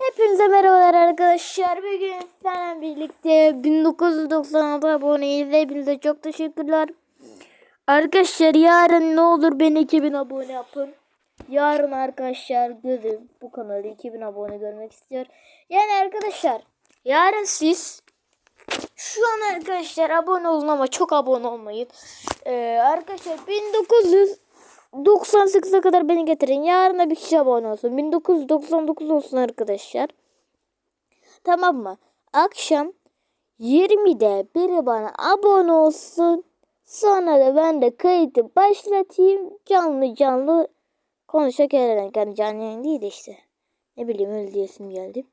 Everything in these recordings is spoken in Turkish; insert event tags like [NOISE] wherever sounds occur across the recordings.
Hepinize merhabalar arkadaşlar. Bugün sizlerle birlikte 1996 aboneyiz. Hepinize çok teşekkürler. Arkadaşlar yarın ne olur beni 2000 abone yapın. Yarın arkadaşlar gözüm bu kanalı 2000 abone görmek istiyor. Yani arkadaşlar yarın siz şu an arkadaşlar abone olun ama çok abone olmayın. Ee, arkadaşlar 1998'e kadar beni getirin. Yarın da bir kişi abone olsun. 1999 olsun arkadaşlar. Tamam mı? Akşam 20'de biri bana abone olsun. Sonra da ben de kayıtı başlatayım. Canlı canlı konuşak ederek. Yani canlı yayın değil de işte. Ne bileyim öyle diyesim geldi.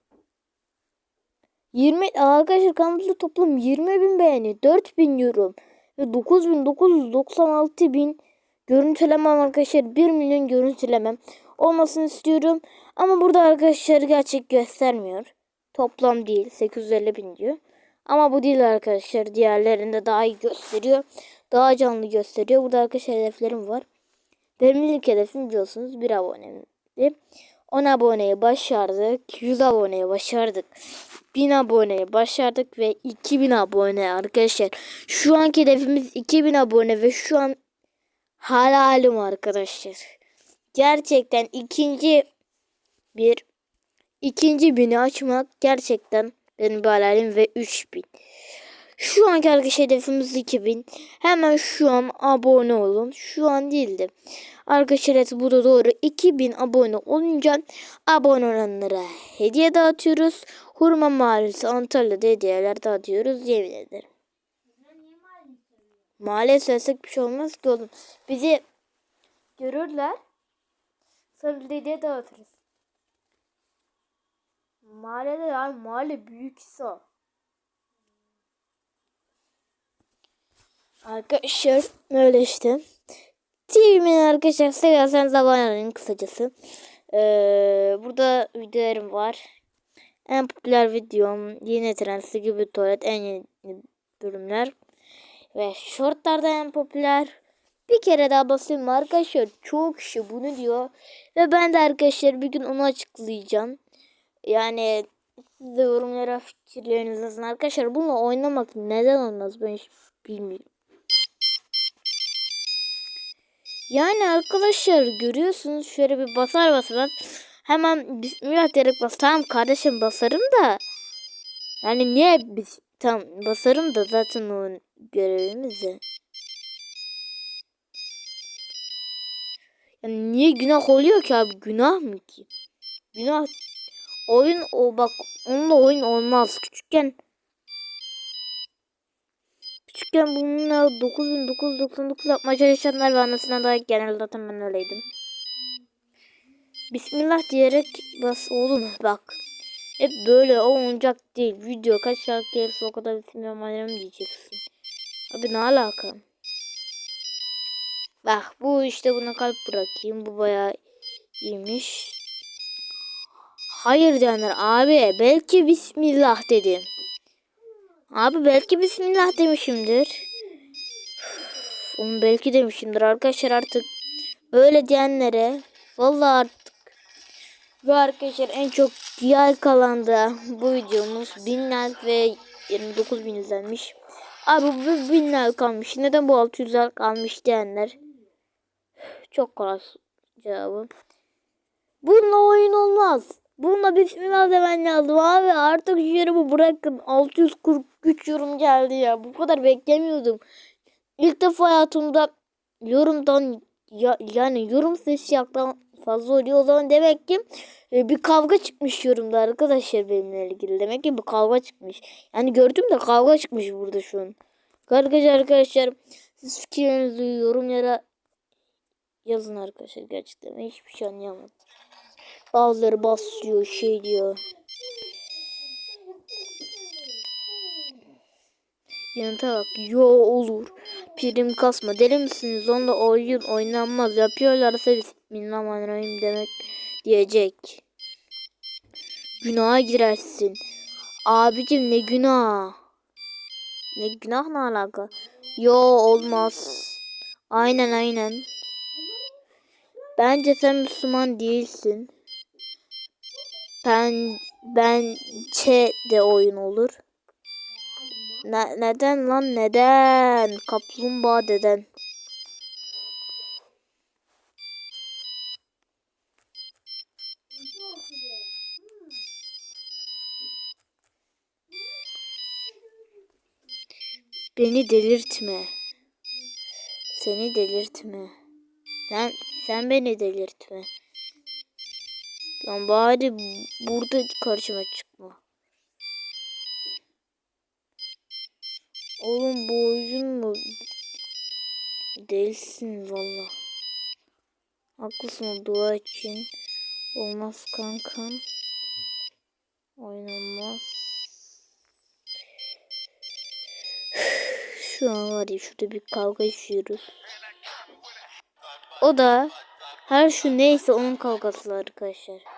20 arkadaşlar kanalımızda toplam 20 bin beğeni, 4 bin yorum ve 9996 bin görüntülemem arkadaşlar 1 milyon görüntülemem olmasını istiyorum. Ama burada arkadaşlar gerçek göstermiyor. Toplam değil 850 bin diyor. Ama bu değil arkadaşlar. Diğerlerinde daha iyi gösteriyor. Daha canlı gösteriyor. Burada arkadaşlar hedeflerim var. Benim ilk hedefim biliyorsunuz 1 abonemdi. 10 aboneyi başardık. 100 aboneyi başardık. 1000 aboneyi başardık ve 2000 abone arkadaşlar. Şu anki hedefimiz 2000 abone ve şu an halalim arkadaşlar. Gerçekten ikinci bir ikinci bini açmak gerçekten benim bir halalim ve 3000. Şu anki arkadaşlar hedefimiz 2000. Hemen şu an abone olun. Şu an değildi. Arkadaşlar evet bu da doğru. 2000 abone olunca abone olanlara hediye dağıtıyoruz. Hurma Mahallesi Antalya'da hediyeler dağıtıyoruz yemin ederim. Mahalle söylesek bir şey olmaz ki oğlum. Bizi görürler. Sonra biz de hediye dağıtırız. Mahallede yani mahalle büyükse. Arkadaşlar öyle işte. TV'min arkadaşlar seviyorsanız abone olun kısacası. Ee, burada videolarım var. En popüler videom yeni trensi gibi tuvalet en yeni bölümler. Ve shortlarda en popüler. Bir kere daha basayım arkadaşlar. Çok kişi bunu diyor. Ve ben de arkadaşlar bir gün onu açıklayacağım. Yani siz de yorumlara fikirlerinizi yazın. Arkadaşlar bununla oynamak neden olmaz ben hiç bilmiyorum. Yani arkadaşlar görüyorsunuz şöyle bir basar basar hemen bismillah diyerek bas. Tamam kardeşim basarım da yani niye biz tam basarım da zaten o görevimiz. Yani niye günah oluyor ki abi günah mı ki? Günah oyun o bak onunla oyun olmaz küçükken Küçükken bununla 9999 yapmaya çalışanlar ve anasına da genelde zaten ben öyleydim. Bismillah diyerek bas oğlum bak. Hep böyle o oyuncak değil. Video kaç şarkı gelirse o kadar bismillahirrahmanirrahim diyeceksin. Abi ne alaka? Bak bu işte buna kalp bırakayım. Bu bayağı iyiymiş. Hayır diyenler abi belki bismillah dedim. Abi belki bismillah demişimdir. Onu belki demişimdir arkadaşlar artık. Öyle diyenlere vallahi. Ve arkadaşlar en çok like alandı bu videomuz 1000 like ve 29 bin izlenmiş. Abi bu 1000 like kalmış. Neden bu 600 like kalmış diyenler. Çok kolay cevabı. Bununla oyun olmaz. Bununla bismillah demen lazım abi. Artık yorumu bırakın. 643 yorum geldi ya. Bu kadar beklemiyordum. İlk defa hayatımda yorumdan ya, yani yorum sesi yaktan fazla oluyor. O zaman demek ki e, bir kavga çıkmış yorumda arkadaşlar benimle ilgili. Demek ki bir kavga çıkmış. Yani gördüm de kavga çıkmış burada şu an. Arkadaşlar arkadaşlar siz fikirlerinizi yorumlara yazın arkadaşlar. Gerçekten hiçbir şey anlayamadım. Bazıları basıyor şey diyor. Yanıta bak. Yo olur. Prim kasma. Deli misiniz? Onda oyun oynanmaz. Yapıyorlarsa Bismillahirrahmanirrahim demek diyecek. Günaha girersin. Abicim ne günah? Ne günah ne alaka? Yo olmaz. Aynen aynen. Bence sen Müslüman değilsin. Ben bence de oyun olur. Ne, neden lan neden? Kaplumbağa deden. Beni delirtme. Seni delirtme. Sen sen beni delirtme. Lan bari burada karşıma çıkma. Oğlum bu oyun mu? Değilsin valla. Haklısın dua için. Olmaz kankam. Oynanmaz. Şu an var ya şurada bir kavga yaşıyoruz. O da her şu neyse onun kavgası arkadaşlar.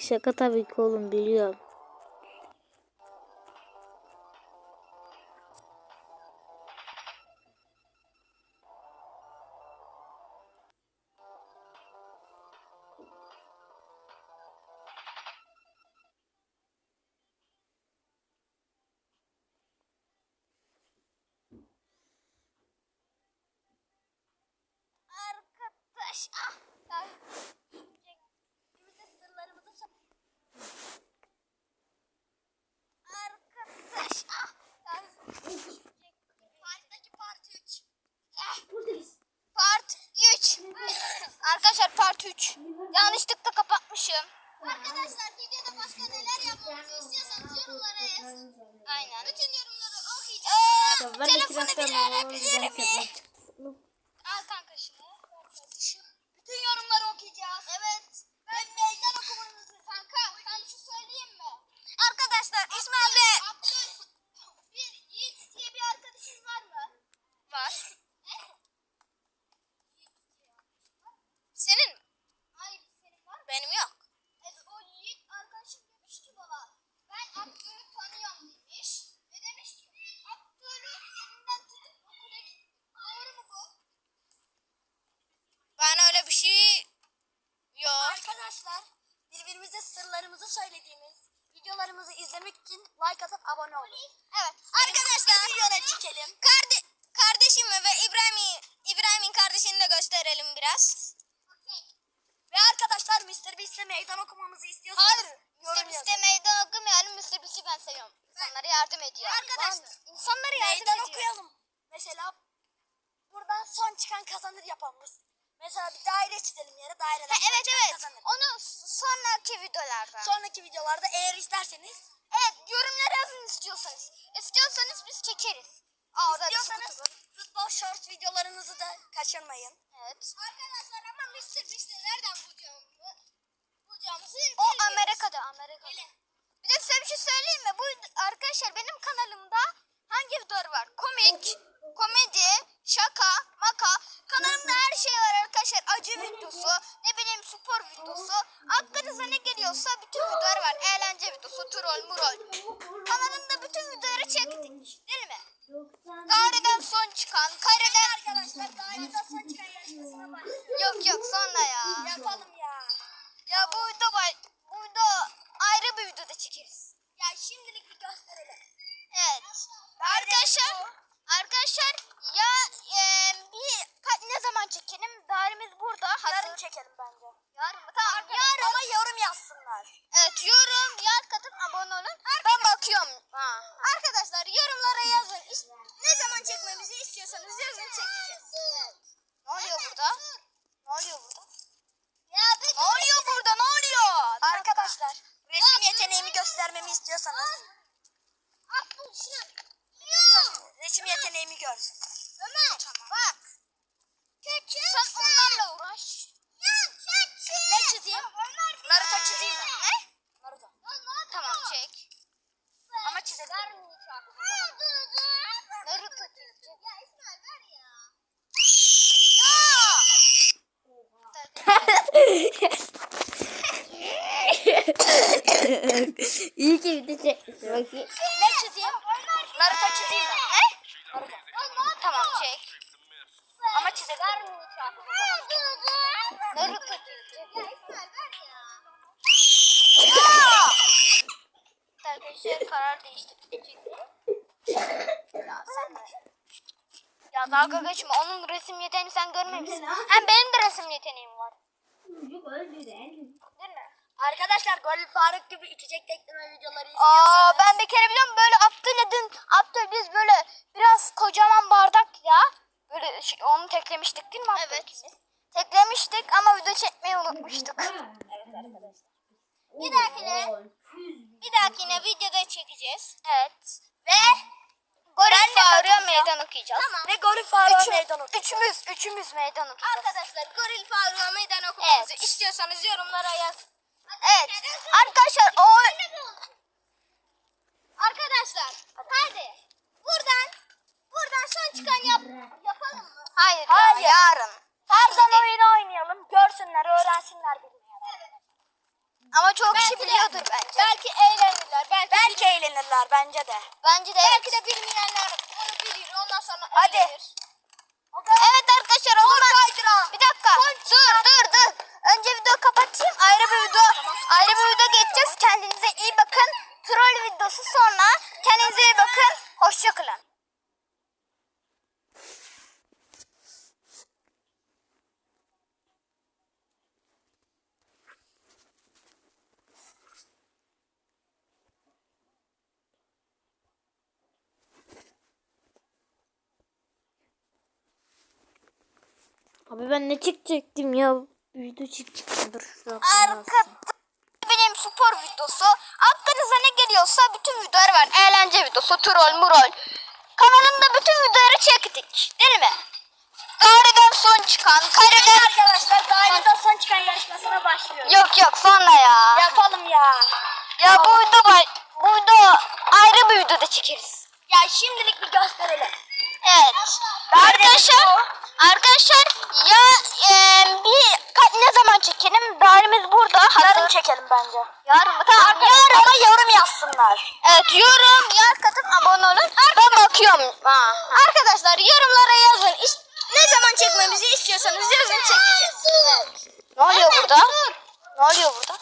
Şaka tabii ki oğlum biliyorum. 3. Yanlışlıkla kapatmışım. Arkadaşlar videoda başka neler yapmamızı istiyorsanız yorumlara yazın. Aynen. Bütün yorumları okuyacağım. De telefonu kirazdan bile alalım, alabilir biraz mi? Al kanka şunu. Bütün yorumları okuyacağız. Evet. Ben meydan okumanızı kanka. Ben şu söyleyeyim mi? Arkadaşlar İsmail ve Abdül bir Yiğit diye bir arkadaşın var mı? Var. Senin mi? Hayır senin var mı? Benim yok. Evet o Yiğit arkadaşım demiş ki bana ben Abdül'ü tanıyorum demiş. Ve demiş ki Abdül'ü elinden tutup okula git. Doğru mu bu? Ben öyle bir şey yok. Arkadaşlar birbirimize sırlarımızı söylediğimiz videolarımızı izlemek için like atıp abone olun. Evet. Arkadaşlar videoya çekelim. Karde kardeşimi ve İbrahim'i İbrahim'in kardeşini de gösterelim biraz. Ve arkadaşlar Mr. Beast'e meydan okumamızı istiyorsanız Hayır. Mr. Beast'e meydan okumayalım. Mr. Beast'i ben seviyorum. İnsanlara yardım ediyor. Arkadaşlar insanlara yardım meydan ediyor. okuyalım. Mesela buradan son çıkan kazanır yapalım. Mesela bir daire çizelim yere daireden Ha, evet evet. kazanır. Onu sonraki videolarda. Sonraki videolarda eğer isterseniz evet yorumlara yazın istiyorsanız. İstiyorsanız biz çekeriz. Aa, istiyorsanız futbol short videolarınızı da kaçırmayın. Evet. Arkadaşlar ama Mr. Beast'i nereden bulacağım? Bulacağımızı O Amerika'da Amerika'da. Bir de size bir şey söyleyeyim mi? Bu arkadaşlar benim kanalımda hangi videolar var? Komik, komedi, şaka, maka. Kanalımda her şey var arkadaşlar. Acı videosu, ne bileyim spor videosu. Aklınıza ne geliyorsa bütün videolar var. Eğlence videosu, troll, murol. Kanalımda bütün videoları çektik. Değil mi? Daireden son çıkan, kareden... Arkadaşlar daireden son çıkan yarışmasına başlıyoruz. Yok yok sonra ya. Yapalım ya. Ya bu video, bay- bu video ayrı bir videoda çekeriz. Ya şimdilik bir gösterelim. Evet. Arkadaşlar arkadaşlar ya e, bir ka- ne zaman çekelim? Dairemiz burada. Hazır. Yarın çekelim bence. Yarın mı? Tamam yarın. Ama yorum yazsınlar. Evet yorum like katıp abone olun. Ben bakıyorum. Ha. Arkadaşlar yorumlara yazın. İst- ne zaman çekmemizi istiyorsanız yazın çekeceğiz. Evet. Ne oluyor burada? Ne oluyor burada? Ya bir Ne oluyor çizeyim? Naruto çizeyim mi? Ne? Naruto. Tamam çek. Ama çizebilirim. Naruto çekecek. Ya İsmail ver ya. İyi ki de çekmiş. Bakayım. Ne çizeyim? Naruto çizeyim mi? Naruto. Tamam çek. Ama çizebilirim. Naruto ya. Arkadaşlar karar değiştirdik. Ya sen de. Ya dalga geçme. Onun resim yeteneğini sen görmemişsin. Hem benim de resim yeteneğim var. Değil mi? Arkadaşlar Golü Faruk gibi içecek tekleme videoları Aa istiyorsanız. ben bir kere biliyorum böyle Abdül'le dün Abdül biz böyle biraz kocaman bardak ya. Böyle şey, onu teklemiştik değil mi Abdül? Evet. ikimiz? Teklemiştik ama video çekmeyi unutmuştuk. [LAUGHS] Bir dahakine bir dahakine videoda çekeceğiz. Evet. Ve Goril Faruk'a meydan okuyacağız. Tamam. Ve Golü Faruk'a Üçü- meydan okuyacağız. Üçümüz, üçümüz meydan okuyacağız. Arkadaşlar Goril Faruk'a meydan okumamızı Evet. istiyorsanız yorumlara yaz. Evet. Arkadaşlar o Arkadaşlar hadi buradan buradan son çıkan yap yapalım mı? hayır, Hayır. ya, yarın. Tarzan oyunu oynayalım. Görsünler, öğrensinler bilmeyenler. Ama çok kişi Belki de- biliyordur bence. Belki eğlenirler. Belki, belki eğlenirler bence de. Bence de Belki evet. de bilmeyenler onu bilir. Ondan sonra Hadi. eğlenir. Evet arkadaşlar o zaman bir dakika dur dur dur. Önce video kapatayım ayrı bir video ayrı bir video geçeceğiz. Kendinize iyi bakın. Troll videosu sonra kendinize iyi bakın. Hoşçakalın. Abi ben ne çekecektim ya? Video çekecektim. Dur şurada. Arka spor videosu. Aklınıza ne geliyorsa bütün videolar var. Eğlence videosu, troll, murol. Kanalımda bütün videoları çektik. Değil mi? Daireden son çıkan, kareden... Arkadaşlar daireden son çıkan yarışmasına başlıyoruz. Yok yok sonra ya. Yapalım ya. Ya bu video, bu video ayrı bir videoda çekeriz. Ya şimdilik bir gösterelim. Evet. Arkadaşlar, arkadaşlar ya e, bir ka- ne zaman çekelim? Dairemiz burada. Yarın Hazır. çekelim bence. Yarın mı? Tamam yarın. Ama yorum yazsınlar. Evet yorum, like atıp abone olun. Ben bakıyorum. Ha. Arkadaşlar yorumlara yazın. İş- ne zaman çekmemizi istiyorsanız yazın çekeceğiz. Ne oluyor burada? Ne oluyor burada?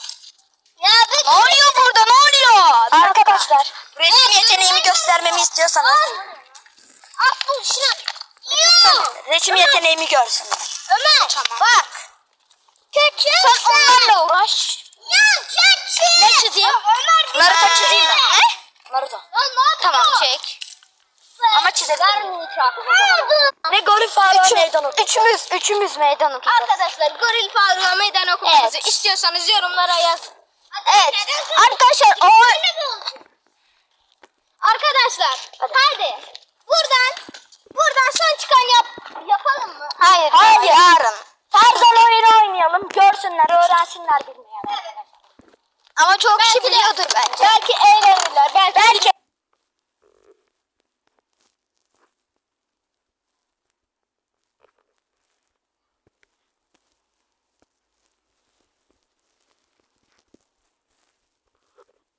Ya Ne oluyor burada? Ne oluyor? Arkadaşlar resim yeteneğimi göstermemi istiyorsanız Abdul şuna. Yok. resim yeteneğimi görsünler. Ömer. Tamam. Bak. Küçük. Sen onlarla uğraş. Ya çek Ne çizeyim? Naruto çizeyim mi? Ne? Naruto. Tamam çek. Ama çizebilirim. Ve Goril Faruk'a Üçü- meydan okuyacağız. Üçümüz, üçümüz meydan okuyacağız. Arkadaşlar Goril Faruk'a meydan okumamızı Evet. istiyorsanız yorumlara yazın. Evet. Arkadaşlar o Arkadaşlar hadi. Buradan buradan son çıkan yap yapalım mı? Hayır, Hayır. yarın. Tarzan oyunu oynayalım. Görsünler, öğrensinler bilmeyenler. Ama çok kişi biliyordur bence. Belki eğlenirler. Belki, belki.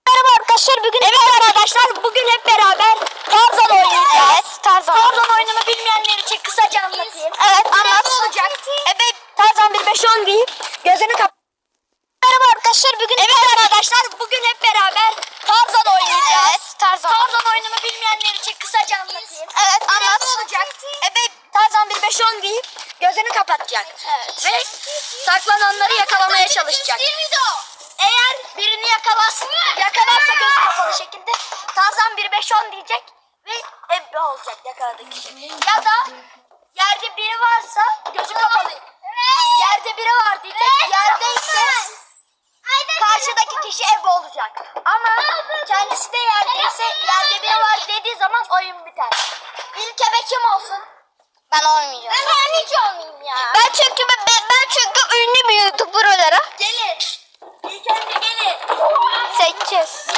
Merhaba arkadaşlar. Bugün evet arkadaşlar. Bugün hep beraber Tarzan oynayacağız. Evet, Tarzan. Tarzan oyununu bilmeyenler için kısaca anlatayım. Evet, anlat. Ne olacak? Ebe Tarzan 1 5 10 deyip gözünü kap. Merhaba arkadaşlar. Bugün evet arkadaşlar. Bugün hep beraber Tarzan oynayacağız. Evet, Tarzan. Tarzan oyununu bilmeyenler için kısaca anlatayım. Evet, anlat. Ne olacak? Ebe Tarzan 1 5 10 deyip gözünü kapatacak. Evet. Ve saklananları yakalamaya çalışacak. Eğer birini yakalarsa, yakalarsa gözü kapalı şekilde Tarzan 1 5 10 diyecek ve ebbe olacak yakaladığı kişi. Ya da yerde biri varsa gözü kapalı. Yerde biri var diyecek. Yerdeyse karşıdaki kişi ebe olacak. Ama kendisi de yerdeyse yerde biri var dediği zaman oyun biter. İlk ebe kim olsun? Ben olmayacağım. Ben hiç olmayayım ya. Ben çünkü ben, ben çünkü ünlü bir YouTuber olarak. Gelin. İlk önce gelin. Seçeceğiz.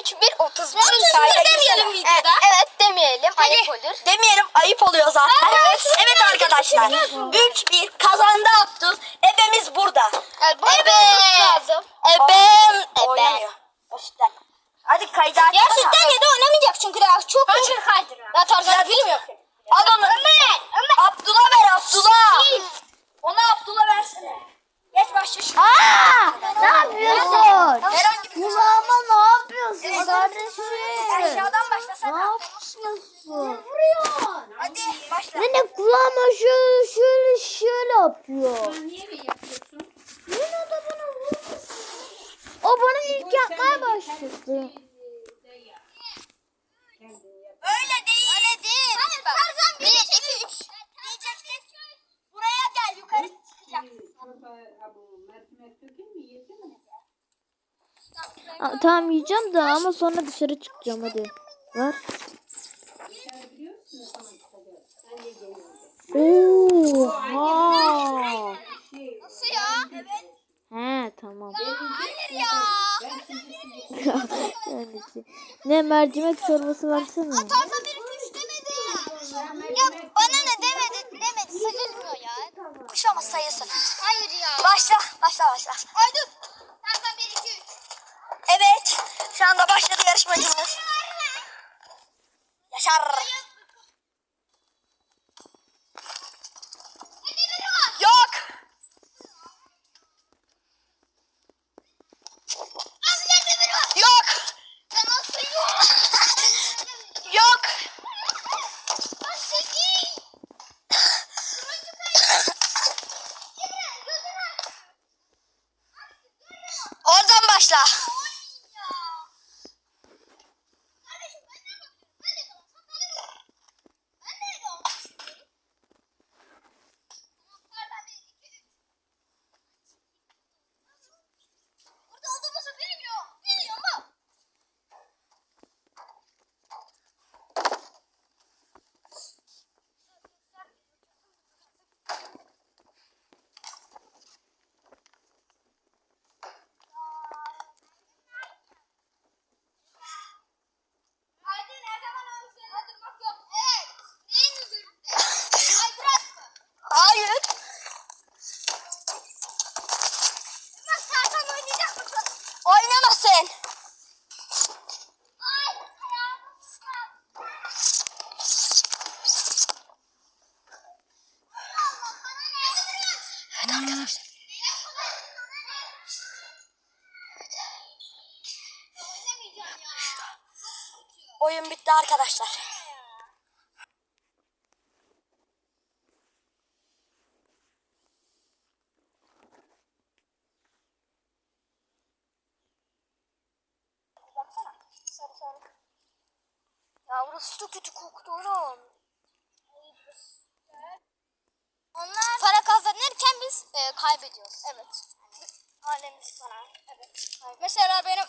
31 31. 31 demeyelim videoda. E, evet demeyelim. Hani, ayıp olur. Demeyelim ayıp oluyor zaten. Evet. Evet, evet arkadaşlar. 3-1 kazandı Abdül. Ebemiz burada. Evet. Ebe. Ebem. Ebe. Üstten. Hadi kaydı aç. Ya sütten ya da oynamayacak çünkü daha çok. Kaçır kaydır. Ya Tarzan film yok. Al onu. Ömer. Ömer. Abdullah ver Abdullah. Ona Abdullah versene. Geç başla şimdi. Aa! Ne yapıyorsun? Herhangi bir Kulağıma ne yapıyorsun kardeşim? Aşağıdan Ne başlasana. yapıyorsun? Hadi başla. Ne ne kulağıma şöyle şöyle şöyle yapıyor. Niye mi yapıyorsun? De. O bana ilk yapmaya başladı. Öyle değil. Öyle değil. Hayır Tarzan bir, iki, çıkacaksın. Mercimek dökeyim mi? Yesene. Aa, tamam yiyeceğim de ama sonra dışarı çıkacağım hadi. Ver. Oha. Nasıl ya? Evet. He tamam. Hayır ya. [LAUGHS] Öylesi. ne mercimek çorbası versene. Tarzan bir üç demedi. Ya bana ne demedi demedi sayılmıyor ya. Sayılsın. Hayır ya. Başla. Başla başla. Ay dur. Tarzan bir iki üç. Evet. Şu anda başladı yarışmacımız. Yaşar. Yok. 是啊 Oyun bitti arkadaşlar. Baksana. Sarı sarı. Ya burası çok kötü koktu oğlum. Onlar para kazanırken biz e, kaybediyoruz. Evet. Alemiz para. Evet. Mesela benim